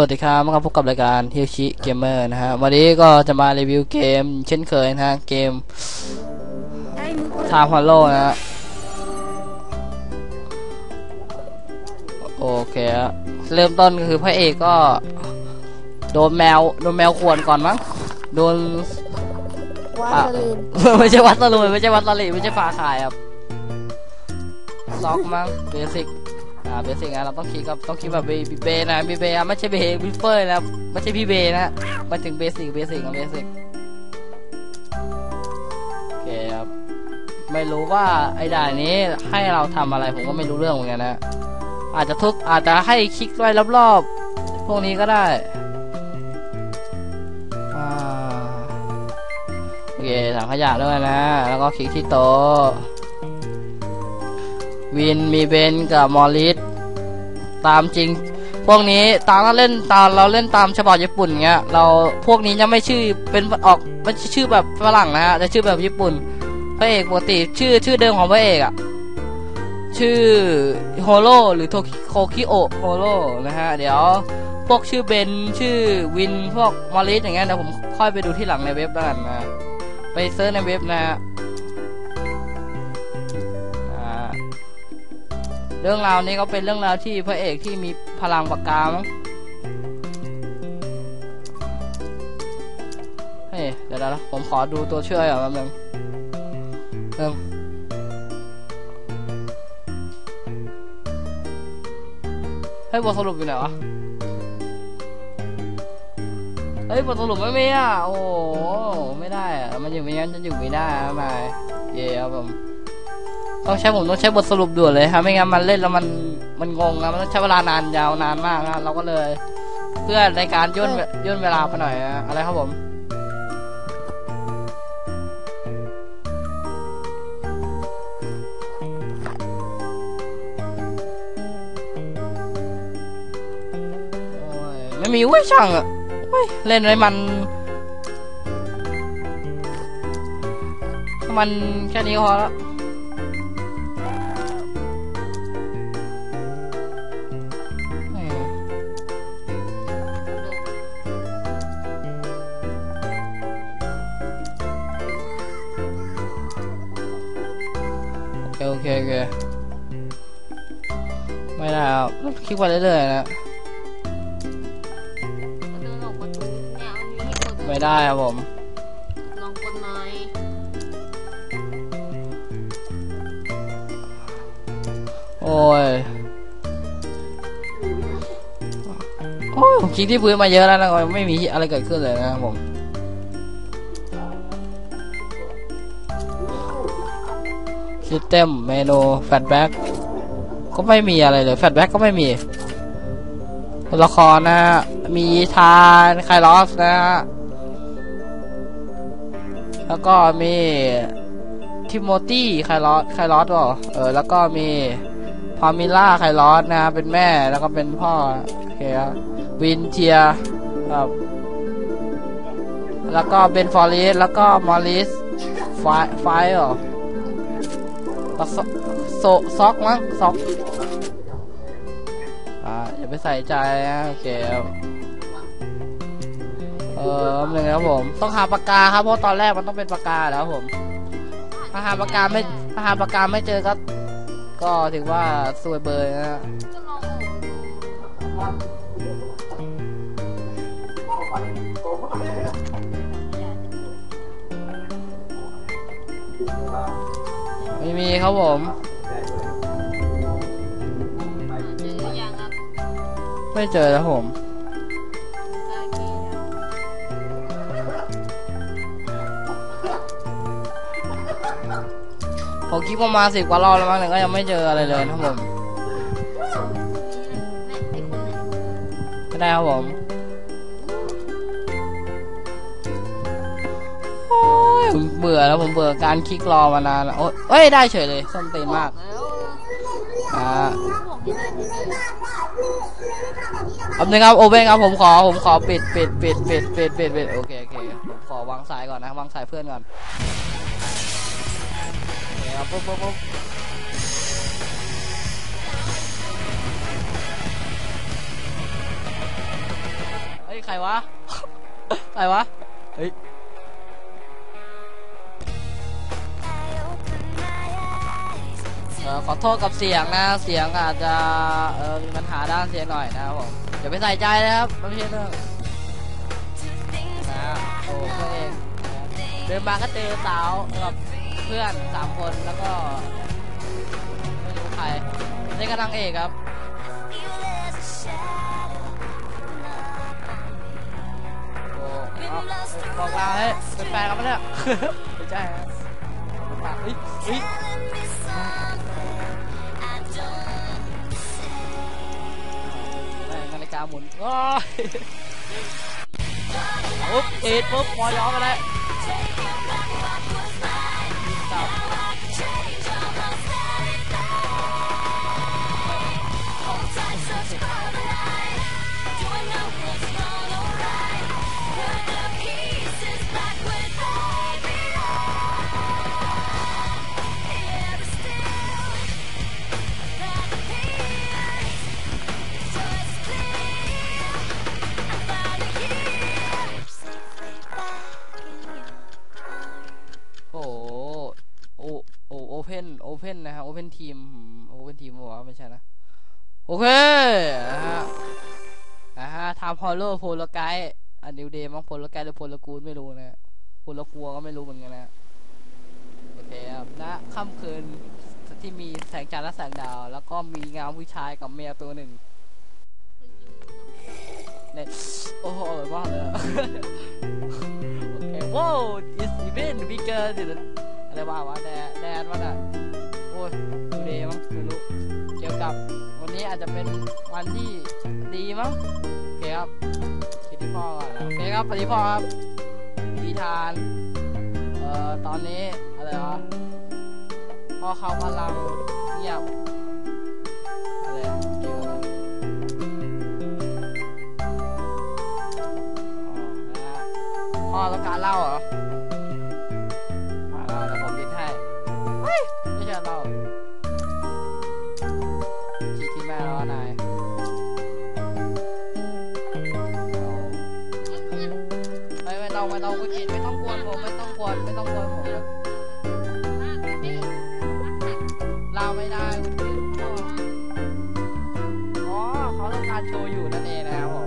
วัสดีครับมาพบกับรายการฮิวชิเกมเมอร์นะฮะ วันนี้ก็จะมารีวิวเกมเช่นเคยนะฮะ เกมทามฮอลโลนะฮะ โอเคฮะเริ่มต้นก็คือพระเอกก็ โดนแมว โดนแมวข่วนก่อนมั้ง โดนวาอะสลีนไม่ใช่วัดตะลุยไม่ใช่วัดตะลิไม่ใช่ฟ้าขายครับล็อกมั้งเบสิก อ่าเบสิกนะเราต้องคิดครับต้องคิดแบบบีเบนะบีเบไม่ใช่เบบิฟเฟอร์นะไม่ใช่พี่เบนะมาถึงเบสิกเบสิกกับเบสิกโอเคครับไม่รู้ว่าไอ้ด่านนี้ให้เราทำอะไรผมก็ไม่รู้เรื่องเหมือนกันนะอาจจะทุกอาจจะให้คลิกไว้รอบๆพวกนี้ก็ได้อ่าโอเคถังขยะด้วยนะ แล้วก็คลิกที่โต๊ะวินมีเบนกับมอริส ตามจริง พวกนี้ตามเราเล่นตามเราเล่นตามฉบับญี่ปุ่นเงี้ยเราพวกนี้ยังไม่ชื่อเป็นออกไม่ช่ชื่อแบบฝรั่งนะฮะแต่ชื่อแบบญี่ปุ่นพระเอกปกติชื่อชื่อเดิมของพระเอกอะชื่อโฮโลหรือโทโคคิโอโฮโลนะฮะเดี๋ยวพวกชื่อเบนชื่อวินพวกมอริสอย่างเงี้ยเดี๋ยวผมค่อยไปดูที่หลังในเว็บแล้วกันนะไปเซิร์ชในเว็บนะฮะ เรื่องราวนี้ก็เป็นเรื่องราวที่พระเอกที่มีพลังปากกามั้งเฮ้ยเดี๋ยวนะผมขอดูตัวเช่วยก่อนแป๊บนึงเริ่มเฮ้ยบทสรุปอยู่ไหนวะ เฮ้ยบทสรุปไม่มีอะ โอ้ไม่ได้อะ มันอยู่ไม่งั้นจะอยู่ไม่ได้ทำไมเย่ครับผม ต้องใช้ผมต้องใช้บทสรุปด่วนเลยครับไม่งั้นมันเล่นแล้วมันมันงงนะมันต้องใช้เวลานานยาวนานมากนะเราก็เลย เพื่อในการย่นย่นเวลาไปหน่อยอะไรครับผมไม่มีเว้ยช่างอะเล่นอะไรมัน มันแค่นี้พอแล้ว ครับคลิกไปเรื่อยๆนะเดินออกประตูเนี่ยเอานี้ให้กดไม่ได้ครับผมลองกดหน่อยโอ้ยโอ้ยผมคลิกที่พื้นมาเยอะแล้วนะไม่มีอะไรเกิดขึ้นเลยนะครับผมซิสเต็มเมนูแฟลชแบ็ก ก็ไม่มีอะไรเลยแฟลชแบ็กก็ไม่มีตัวละครนะฮะมีทานไคลอสนะฮะแล้วก็มีทิโมตี้ไคลอสไคลอสเหรอเออแล้วก็มีพามิล่าไคลอสนะฮะเป็นแม่แล้วก็เป็นพ่อโอเคครับวินเทียครับแล้วก็เบนฟอริสแล้วก็มอริสไฟไฟเหรอ โซซอกมั้งซอกอ่าอย่าไปใส่ใจนะโอเคเออหนึ่งครับผม ต้องหาปากกาครับเพราะตอนแรกมันต้องเป็นปากกาแล้วผม ถ้าหาปากกาไม่ถ้าหาปากกาไม่เจอก็ ก็ถือว่าซวยเบยนะฮะไม่มีครับผม ไม่เจอแล้วผมโอเคครับผมคิดประมาณสิบกว่ารอบแล้วมั้งแต่ก็ยังไม่เจออะไรเลยนะครับผมเนี่ยไอ้คนเนี่ยไม่ได้ครับผมโอ้ยผมเบื่อแล้วผมเบื่อการคลิกรอมานานแล้วโอ๊ยเอ้ยได้เฉยเลยส้นตีนมากแล้วอ่าบ อกให้ได้ดีอันนึงครับโอเว่นครับผมขอผมขอปิดปิดปิดปิดปิดปิดปิดโอเคโอเคผมขอวางสายก่อนนะวางสายเพื่อนก่อนโอเคครับปุ๊บปุ๊บปุ๊บรวะใครวะเฮ้ย ออขอโทษกับเสียงนะ เสียงอาจจะเออมีปัญหาด้านเสียงหน่อยนะครับผมอย่าไปใส่ใจนะครับไม่ใช่เรื่องนะโอ้เพื่อนเองเดินมาก็เจอสาวกับเพื่อนสามคนแล้วก็ไม่รู้ใครนี่ก็นางเอกครับโอ้เอาบอกลาให้เป็นแฟนกันปะเนี่ยไม่ใช่ครับเฮ้ยเฮ้ย กาหมุนโอ้ยปุ๊บติดปุ๊บพอย้อมไปเลยตับ อลโลโพลไกด์อันนิวเดย์มั้งโพลไกด์หรือโพลกูดไม่รู้นะโพลกัวก็ไม่รู้เหมือนกันนะโอเคครับณค่ำคืนที่มีแสงจันทร์และแสงดาว แล้วก็มีเงาผู้ชายกับแมวตัวหนึ่งเนี่ยโอ้โหอร่อยมากเลยโอเคว้าว is even bigger than อะไรบ้าวะแดนแดนวะน่ะโอ้ยดูเดย์มั้งไม่รู้เกี่ยวกับวันนี้อาจจะเป็นวันที่ดีมั้ง ครับคิดที่พ่อก่อนโอเคครับปฏิพ่อครับพีทาน เอ่อ ตอนนี้ อะไรวะพ่อเขากำลังเงียบอะไรเกี่ยวกับอะไรอ๋อนะพ่อต้องการเล่าเหรอ ม่ไม่ต้องไม่ต้องคุณกินไม่ต้องกวนผมไม่ต้องกวนไม่ต้องกวนผมเราไม่ได้คุณกินอ๋อเขาต้องการโชว์อยู่นั่นเองนะครับผม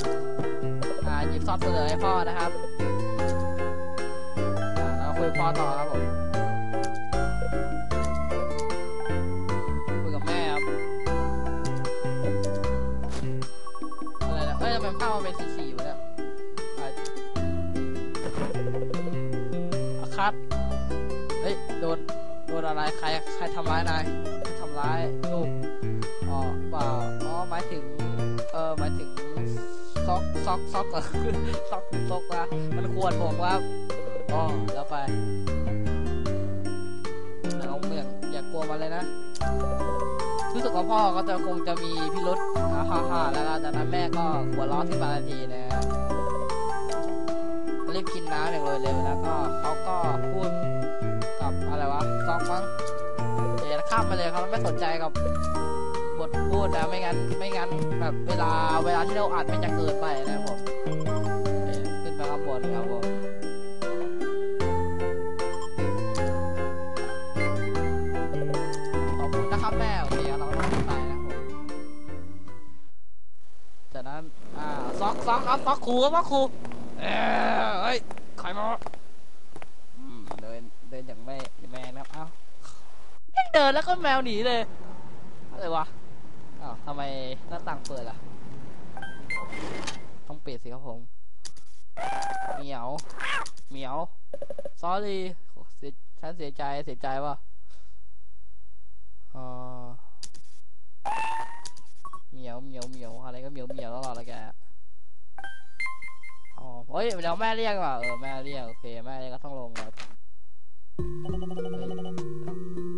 อ่าหยิบซอสเสนอให้พ่อนะครับอ่าแล้วคุยพ่อต่อครับผม อะไรใครใครทำร้ายนายใครทำร้ายลูกอ๋อเปล่าอ๋อหมายถึงเออหมายถึงซอกซอกซอกเหรอซอกซอกวะมันควรผมว่าอ๋อแล้วไปเราเมืองอย่ากลัวมันเลยนะรู้สึกว่าพ่อก็จะคงจะมีพิรุษฮ่าฮ่าแล้วก็จากนั้นแม่ก็หัวร้อนที่บางนาทีนะฮะรีบกินน้ำอย่างเร็วๆแล้วก็เขาก็พูด กับอะไรวะซองมั้งเดี๋ยวข้ามไปเลยเขาไม่สนใจกับบทพูดนะไม่งั้นไม่งั้นแบบเวลาเวลาที่เราอัดไม่จะเกินไปนะครับผมโอเคขึ้นไปข้างบนครับผมขอบคุณนะครับแม่โอเคเราต้องไปนะผมจากนั้นอ่าซอกซอกครับซอกครูครับซอกครูเอ้ยเฮ้ยใครมา แม่แมนครับเอ้าเดินแล้วก็แมวหนีเลยอะไรวะอ้าวทำไมหน้าต่างเปิดล่ะ ต้องปิดสิครับผมเหมียวเหมียว sorry เสียฉันเสียใจเสียใจวะเหมียวเหมียวเหมียวอะไรก็เหมียวเหมียวตลอดเลยแกอ๋อเฮ้ยเดี๋ยวแม่เรียกว่ะเออแม่เรียกโอเคแม่เรียกก็ต้องลงครับ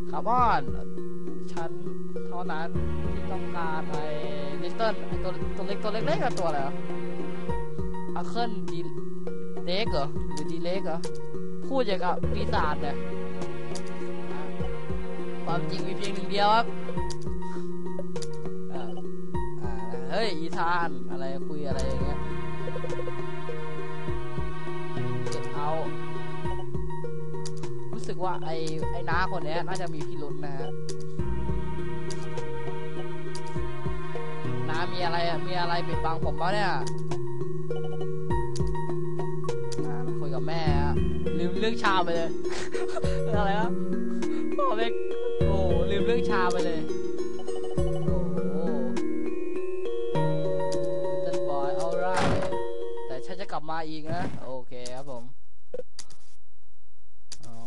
คัมอนฉันเท่านั้นที่ต้องการไอ้ลิตเติ้ลไอ้ตัวตัวเล็กตัวเล็กๆกับตัวอะไรวะอาเคิลดีเล็กเหรอหรือดีเล็กเหรอพูดอย่างกับปีศาจเนี่ยความจริงมีเพียงหนึ่งเดียวครับเอ่ออ่าเฮ้ยอีธานอะไรคุยอะไรอย่างเงี้ย ว่าไอ้ไอ้น้าคนนี้น่าจะมีพิรุษนะฮะน้ามีอะไรมีอะไรปิดบังผมปะเนี่ยอ่าคุยกับแม่ฮะลืมเรื่องชาไปเลยอะไรวะพ่อเล็กโอ้ลืมเรื่องชาไปเลยโอ้โหตันบอยเอาไรแต่ฉันจะกลับมาอีกนะ โอเคครับผมอ๋อ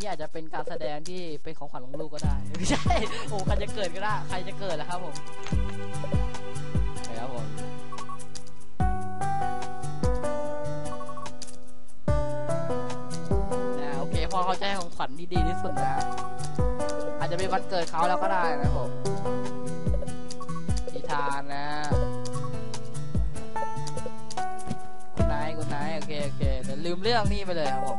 นี่อาจจะเป็นการแสดงที่เป็นของขวัญของลูกก็ได้ ไม่ใช่ โอ้ใครจะเกิดก็ได้ ใครจะเกิดล้วครับผมครับผมนะโอเคพ่อเขาจะให้ของขวัญที่ดีที่สุดนะ อาจจะเป็นวันเกิดเขาแล้วก็ได้นะครับผมนิทานนะคุณนายคุณนายโอเคโอเคเดี๋ยวลืมเรื่องนี้ไปเลยครับผม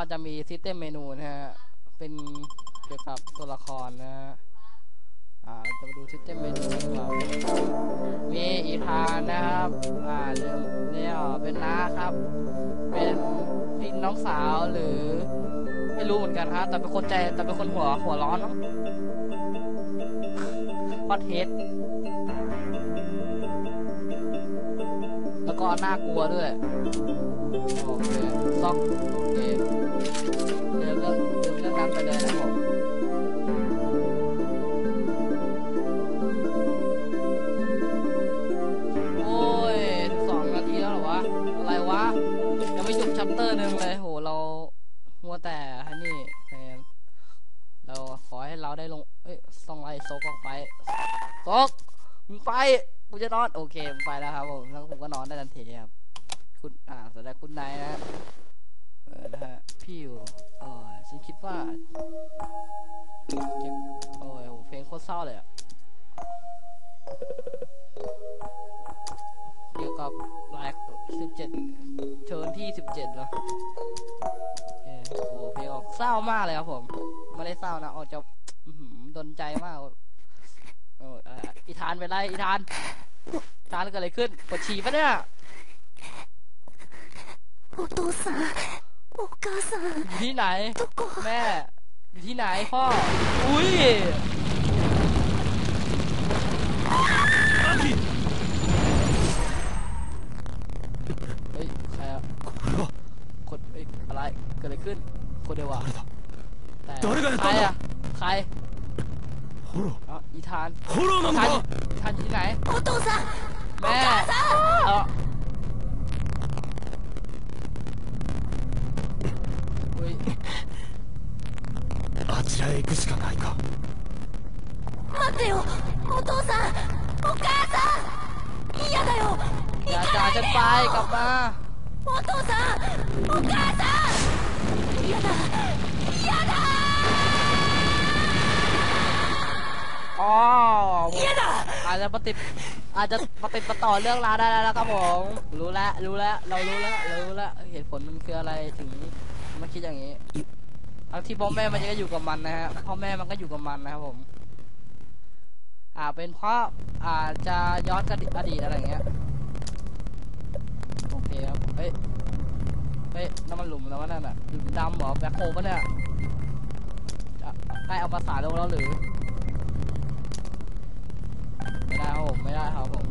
ก็จะมีซิสเต็มเมนูนะฮะ เป็นเกี่ยวกับตัวละครนะฮะ อ่าจะมาดูซิสเต็มเมนูของเรามีอีธานนะครับ อ่าเรื่องเนี่ยเป็นน้าครับ เป็นพี่น้องสาวหรือ ไม่รู้เหมือนกันฮะ แต่เป็นคนใจแต่เป็นคนหัวหัวร้อนเนอะฮอตเฮดแล้วก็น่ากลัวด้วย โอเค ซอกโอเค เดี๋ยวเรื่องเดี๋ยวเรื่องนั้นไปเลยนะผมโอ้ยสองนาทีแล้วเหรอวะ อะไรวะ ยังไม่จบชัปเตอร์หนึ่งเลยโหเรามัวแต่ฮันนี่แทนเราขอให้เราได้ลง เอ้ยต้องไล่โซกออกไปโซกมึงไปกูจะนอน โอเคมึงไปแล้วครับผมแล้วผมก็นอนได้ทันทีครับ คุณอ่าแสดงคุณนายนะ เออนะฮะพี่อยู่เออฉันคิดว่าเก็บโอ้ยเพลงโคตรเศร้าเลยอะเกี่ยวกับลฟ์สิบเจ็ดเชิญที่สิบเจ็ดเหรอโอเคโอ้โหเพลงออกเศร้ามากเลยครับผม ไม่ได้เศร้านะออกจะดนใจมากอีธานเป็นไรอีธานอีธานเกิดอะไรขึ้นปวดฉี่ปะเนี่ยお โอกาสานอยู่ที่ไหน ตุโกะแม่ อยู่ที่ไหนพ่อ อุ้ยเฮ้ยใครอะคนเอ้ยอะไร เกิดอะไรขึ้น คนเใครอะใครอ๋ออีธานอีธานอยู่ที่ไหน โอโโตซาน แม่เออ あちらへ行くしかないか待ってよお父さんお母さん嫌だよ อย่าจ่าฉันไปกลับมา お父さんお母さん嫌だ嫌だ อ๋อ 嫌だ อาจจะปฏิดอาจจะปฏิดประต่อเรื่องราวได้แล้วนะครับผมรู้แล้วรู้แล้วเรารู้แล้วเรารู้แล้วเหตุผลมันคืออะไรถึง มันคิดอย่างนี้ทั้งที่พ่อแม่มันก็อยู่กับมันนะฮะพ่อแม่มันก็อยู่กับมันนะครับผม อ่าเป็นเพราะอาจจะย้อนกับอดีตอะไรอย่างเงี้ยโอเคครับเฮ้ยเฮ้ยน้ำมันหลุมแล้ววะนั่นอะหลุมดำเหรอแบ็คโฮปะเนี่ยจะได้เอาภาษาลงแล้วหรือ ไม่ได้ครับผมไม่ได้ครับผม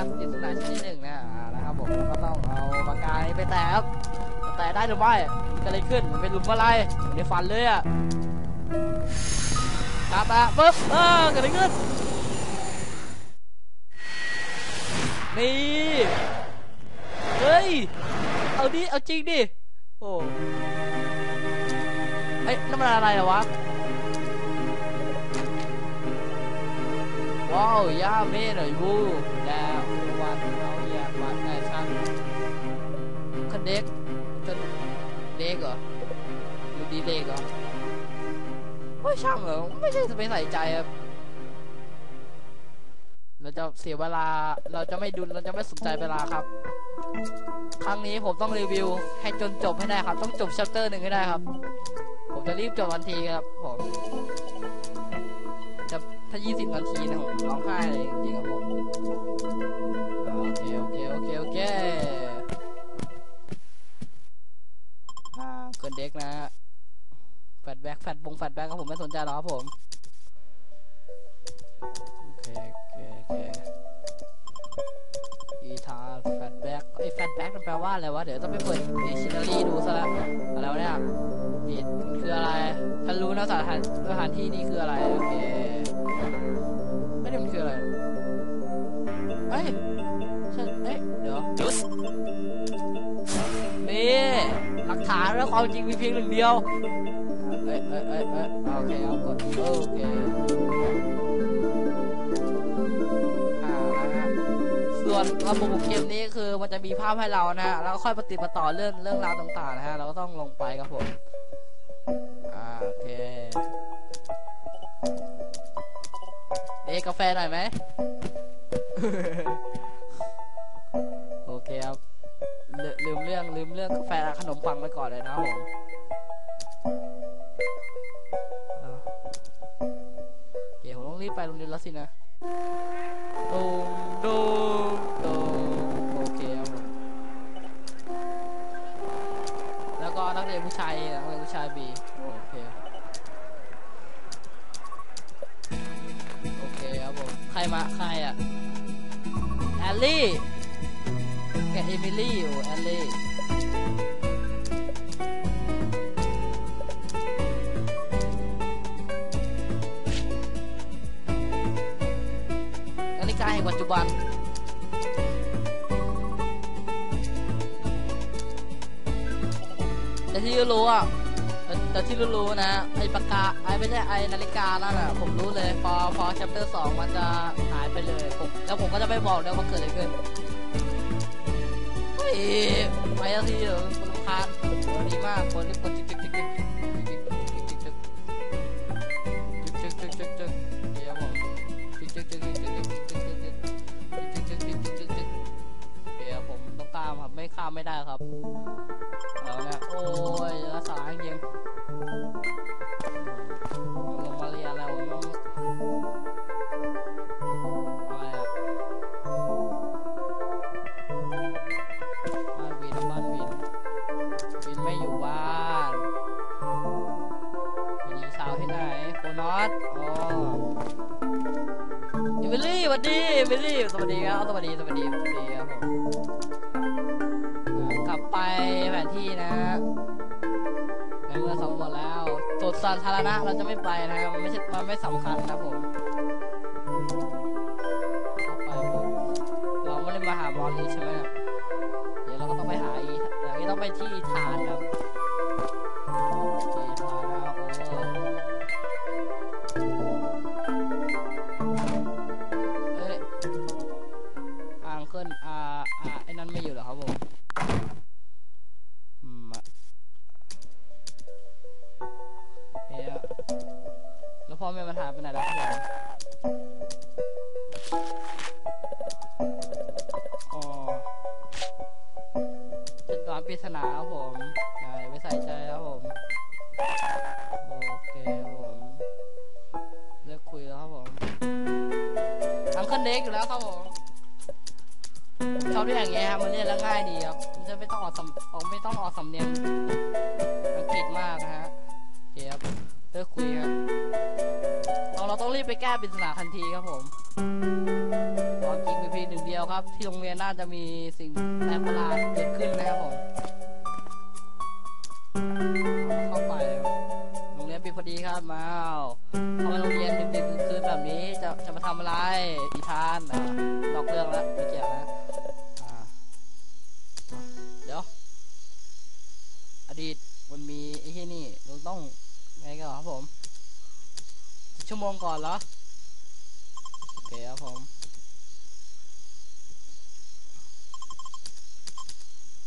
ปากกาปริศนาชนิดหนึ่งนะอ่านะครับผมก็ต้องเอาปากกานี้ไปแตะครับแตะได้หรือไม่มันเกิดอะไรขึ้นมันเป็นหลุมอะไรในฟันเลยอะครับอะปึ๊บเออเกิดอะไรขึ้นนี่เฮ้ยเอาดิเอาจริงดิโอ้เฮ้ยนั่นมันอะไรเหรอวะว้าวย่าเม่หน่อยบูแล้ วันเราอยากวัดแอคชั่นคันเด็กคันเด็กเหรอหรือดีเด็กเหรอไม่ช่างเหรอไม่ใช่จะไปใส่ใจครับเราจะเสียเวลา เราจะไม่ดูเราจะไม่สนใจเวลาครับ ครั้งนี้ผมต้องรีวิวให้จนจบให้ได้ครับ ต้องจบชัปเตอร์หนึ่งให้ได้ครับ ผมจะรีบจบทันทีครับผม ถ้า 20 นาทีนะผมร้องไห้เลยจริงๆครับผมโอเคโอเคโอเคโอเคอ่าเกินเด็กนะแฟดแบ็กแฟดบงแฟดแบ็กครับผมไม่สนใจหรอกครับผมโอเคโอเคโอเคอีทาแฟดแบ็กไอ้แฟดแบ็กมันแปลว่าอะไรวะเดี๋ยวต้องไปเปิดดิชินารีดูซะแล้วอะไรวะเนี่ยผิดคืออะไรฉันรู้นะสถานสถานที่นี้คืออะไรโอเค หลักฐานและความจริงมีเพียงหนึ่งเดียว เอ้ยเอ้ยเอ้ยเอ้ยโอเคเอากดโอเคอ่านะส่วนระบบเกมนี้คือมันจะมีภาพให้เรานะฮะแล้วก็ค่อยปฏิดปะต่อเรื่องเรื่องราวต่างๆนะฮะ เราก็ต้องลงไปครับผม อ่าโอเคเอ๊กาแฟหน่อยไหม รื่องลืมเรื่องกาแฟขนมปังไปก่อนเลยนะผมเอาโอเคผมต้องรีบไปโรงเรียนแล้วสินะตูมตูมตูมโอเคครับผมแล้วก็นักเรียนผู้ชายนักเรียนผู้ชายบีโอเคโอเคครับผมใครมาใครอะแอลลี่กับเอมิลี่อยู่แอลลี่ ปัจจุบัน แต่ที่รู้อะแต่ที่รู้ๆนะ ไอปากกาไอไม่ใช่ไอนาฬิกานั่นอะผมรู้เลยพอพอ chapter สองมันจะหายไปเลยผมแล้วผมก็จะไม่บอกเลยว่าเกิดอะไรขึ้นเฮ้ยไปแล้วทีเดียคนรำคาญดีมากคนที่กดจิ๊กจิ๊ ได้ครับาธารณะเราจะไม่ไปนะครับมันไม่ใช่มันไม่สำคัญนะผมเราไม่ได้มาหามอนี้ใช่ไหมครับเดี๋ยวเราก็ต้องไปหาอีอย่างนี้ต้องไปที่ฐานครับ เป็นานปริศนาครับผมใช่าไม่ใส่ใจครับผม โอเคครับผมเลิกคุยแล้วครับผมทำขึ้นเด็กอยู่แล้วครับผมชอบที่อย่างเงี้ยครับมันเรียนแล้วง่ายดีครับมันจะไม่ต้องออกสำออกไม่ต้องออกสำเนียงอังกฤษมากนะฮะเคครับเลิกคุยครับเราเราต้องรีบไปแก้ปริศนาทันทีครับผมความจริงมีเพียงหนึ่งเดียวครับ ที่โรงเรียนน่าจะมีสิ่งแปลกประหลาดเกิดขึ้นนะครับผม ครับมาเอาเข้ามาโรงเรียนดึกๆคืนแบบนี้จะจะมาทำอะไรอีทานอะนอกเรื่องแล้วไม่เกี่ยวนะอ่าเดี๋ยว อดีตมันมีไอ้ที่นี่เราต้องไงกันหรอครับผม ชั่วโมงก่อนเหรอโอเคครับผม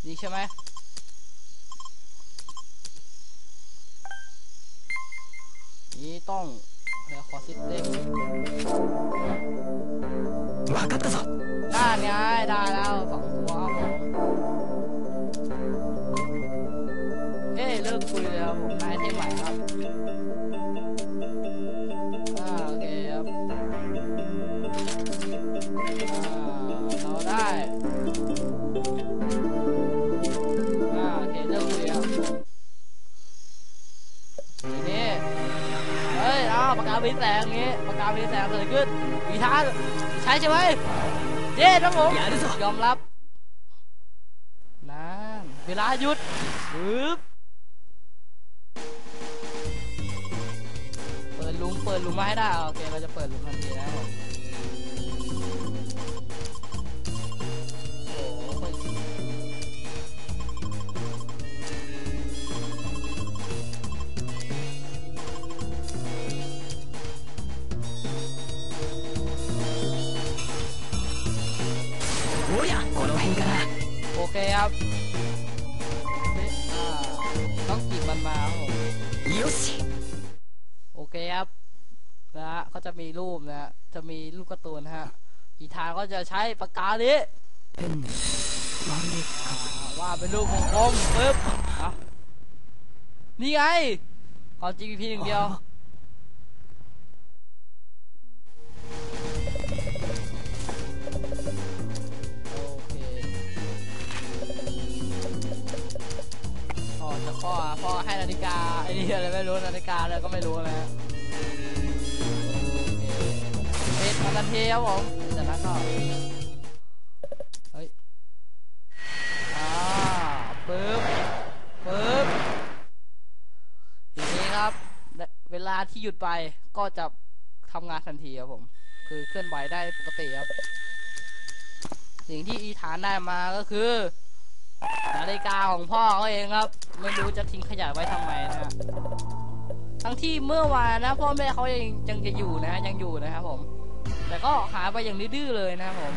นี่ใช่ไหม นี้ต้องเฮลคอซิสเต็มมาตัดตัวได้ไงได้แล้วสองตัวเอ้เลิกคุยแล้วผมได้เทมไหม่ ปากกาพิแสงอย่างงี้ปากกาพิแสงเกิดขึ้นมีท้าใช้ใช่ไหมเย้ครับผมยอมรับนั่นเวลาหยุดปึ๊บเปิดลุงเปิดลุงมาให้ได้โอเคเราจะเปิดลุงทันทีนะครับ เคครับต้องจีบมันมาโอเคครับนะฮะก็จะมีรูปนะจะมีรูปกระตูนฮะอีทานก็จะใช้ปากกานี้ว่าเป็นรูปของผมปึ๊บนี่ไงขอ GP หนึ่งเดียว พ่อพ่อะพ่อให้นาฬิกาไอ้นี่อะไรไม่รู้นาฬิกาอะไรก็ไม่รู้นะฮะโอเคปิดมาทันทีครับผมจากนั้นก็เฮ้ยอ่าปึ๊บปึ๊บทีนี้ครับเวลาที่หยุดไปก็จะทำงานทันทีครับผม คือเคลื่อนไหวได้ปกติครับ สิ่งที่อีฐานได้มาก็คือนาฬิกาของพ่อเขาเองครับ ไม่รู้จะทิ้งขยะไว้ทำไมนะฮะทั้งที่เมื่อวานนะพ่อแม่เขายังยังจะอยู่นะยังอยู่นะครับผม แต่ก็หาไปอย่างดื้อเลยนะครับผม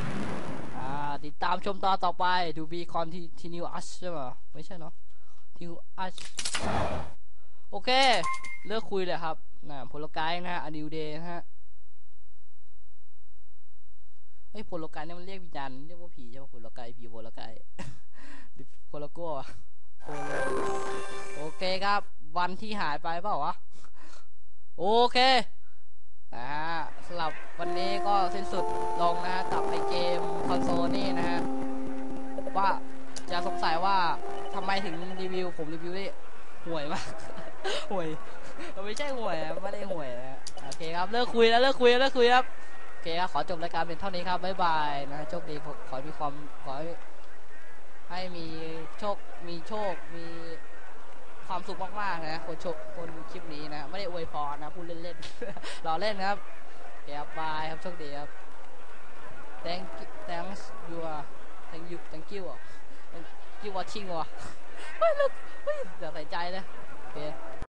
ติดตามชมตอนต่อไป to be continuous ใช่ไหมไม่ใช่เนาะ continuous โอเค เลิกคุยเลยครับนะโพลไกด์นะฮะ a new day นะฮะไอ้ยโพลไกด์เนี่ยมันเรียกวิญญาณเรียกว่าผีใช่ป่ะโพลไกด์ผีโพลไกด์หรือโพลโก้อะ โอเคครับ วันที่หายไปเปล่าวะ โอเคอ่าสำหรับวันนี้ก็สิ้นสุดลงนะฮะกับไอเกมคอนโซลนี่นะฮะ ว่าจะสงสัยว่าทำไมถึงรีวิว ผมรีวิวได้ห่วยมากห่วยไม่ใช่ห่วยไม่ได้ห่วยนะโอเคครับ เลิกคุยแล้วเลิกคุยแล้วเลิกคุยครับ โอเคครับ ขอจบรายการเป็นเท่านี้ครับ บ๊ายบายนะโชคดีขอขอให้มีความขอ ให้มีโชค มีโชค มีความสุขมากๆนะคนชมคนคลิปนี้นะ ไม่ได้อวยพรนะพูดเล่นๆรอเล่นครับเคครับบายครับโชคดีครับ thank thanks you อะ thank you thank you thank you watching ว่ะเฮ้ยลูกเฮ้ยเดี๋ยวใส่ใจเลยโอเค